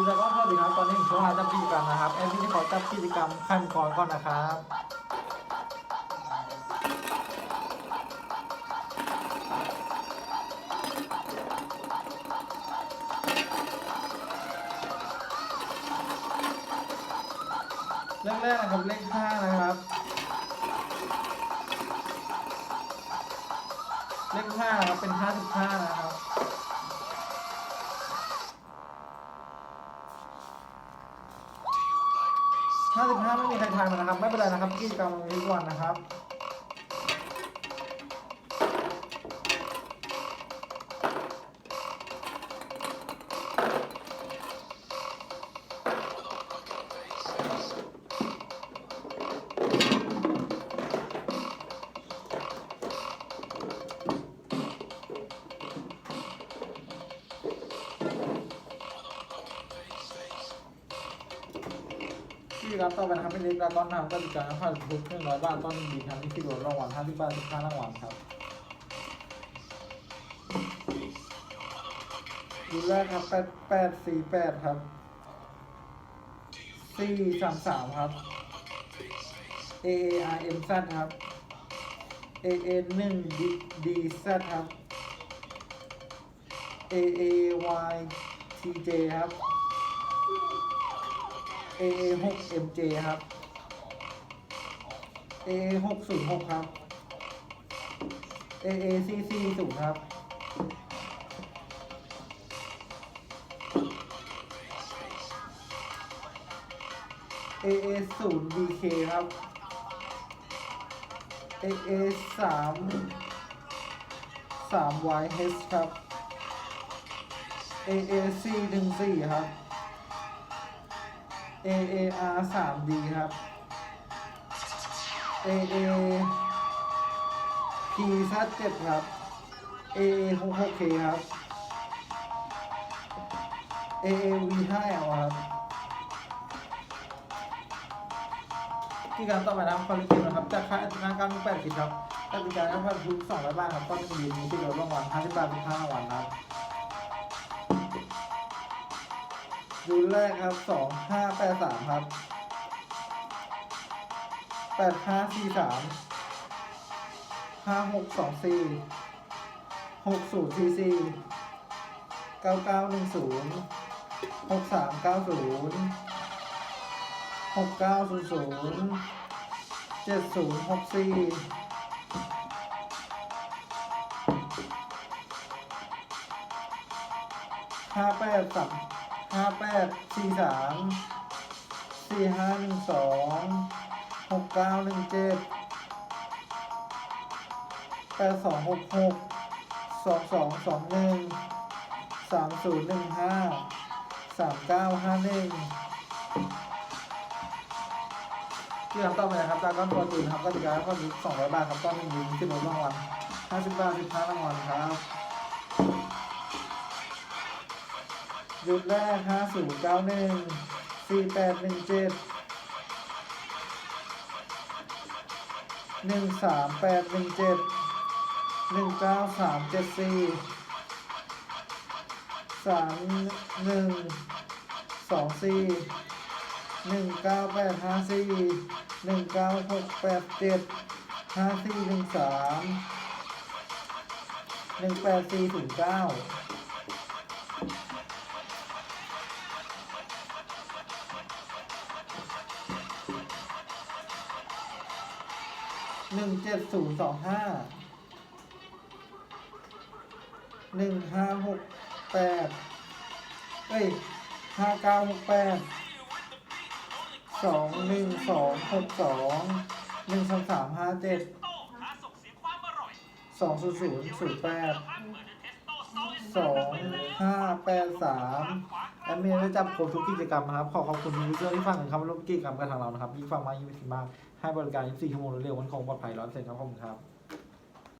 คุณจะก็สวัสดีครับตอนนี้ผมช่วงเวลาจับกิจกรรมนะครับแอดมินขอจับกิจกรรมขั้นคอนก่อนนะครับเรื่องแรกนะครับเลขห้านะครับ เลขห้านะครับเป็นห้าสิบห้า นะครับห้าไม่มีใครทายมานะครับ ไม่เป็นไรนะครับกิจกรรมทุกวันนะครับ ที่รับต่อไปนะครับเป็นเล็กดราก้อนนะครับก็มีการผ่านทุกเครื่องร้อยบาทต้นดีครับที่ที่โดนรางวัลห้าสิบบาทสิบห้ารางวัลครับดูแรกครับแปดแปดสี่แปดครับสี่สามสามครับ A A R M Z ครับ A A หนึ่ง D D Z ครับ A A Y T J ครับ A6MJ ครับ A 6 0 6 ครับ A A C C 0 ครับ A A 0 B K ครับ A A 3 3 Y H ครับ A A C 1 4 ครับ A A R 3 D ครับ A A P Z 7ครับ A A 6 6 K ครับ A A V 5 L ครับที่การต่อไปนะครับคอลลกชันนะครับ จากค่าอัตราการมี8คิดครับกติกาครับทุก200บาทครับต้นมีมีที่ลดรางวัล50บาทเป็น5ราวัลครับ รูนแรกครับสองห้าแปดสามครับแปดห้าสี่สามห้าหกสองสี่หกศูนย์สี่สี่เก้าเก้าหนึ่งศูนย์หกสามเก้าศูนย์หกเก้าศูนย์ศูนย์เจ็ดศูนย์หกสี่ห้าแปดสาม ห้าแปดสี่สามสี่ห้าหนึ่งสองหกเก้าหนึ่งเจ็ดแปดสองหกหกสองสองสองหนึ่งสามศูนย์หนึ่งห้าสามเก้าห้าหนึ่งที่ทำต่อไปนะครับจากก้อนตัวอื่นครับก็จะการข้อนี้สองร้อยบาทครับก้อนหนึ่งยิงที่ลดรางวัลห้าสิบบาทสิบห้ารางวัลครับ ยุคแรก 5091 4817 13817 19374 3124 19854 19687 5413 18409 หนึ่งเจ็ดศูนย์สองห้าหนึ่งห้าหกแปดเอ้ยห้าเก้าหกแปดสองหนึ่งสองหกสองหนึ่งสองสามห้าเจ็ดสองศูนย์ศูนย์ศูนย์แปดสองห้าแปดสามแอดมินได้จำครบทุกกิจกรรมนะครับ ขอขอบคุณยูเซอร์ที่ฟังกันครับร่วมกิจกรรมกับทางเรานะครับยิ่งฟังมากยิ่งมีทีมาก ให้บริการ 24 ชั่วโมงเร็ววันคงปลอดภัย 100%ครับขอบคุณครับ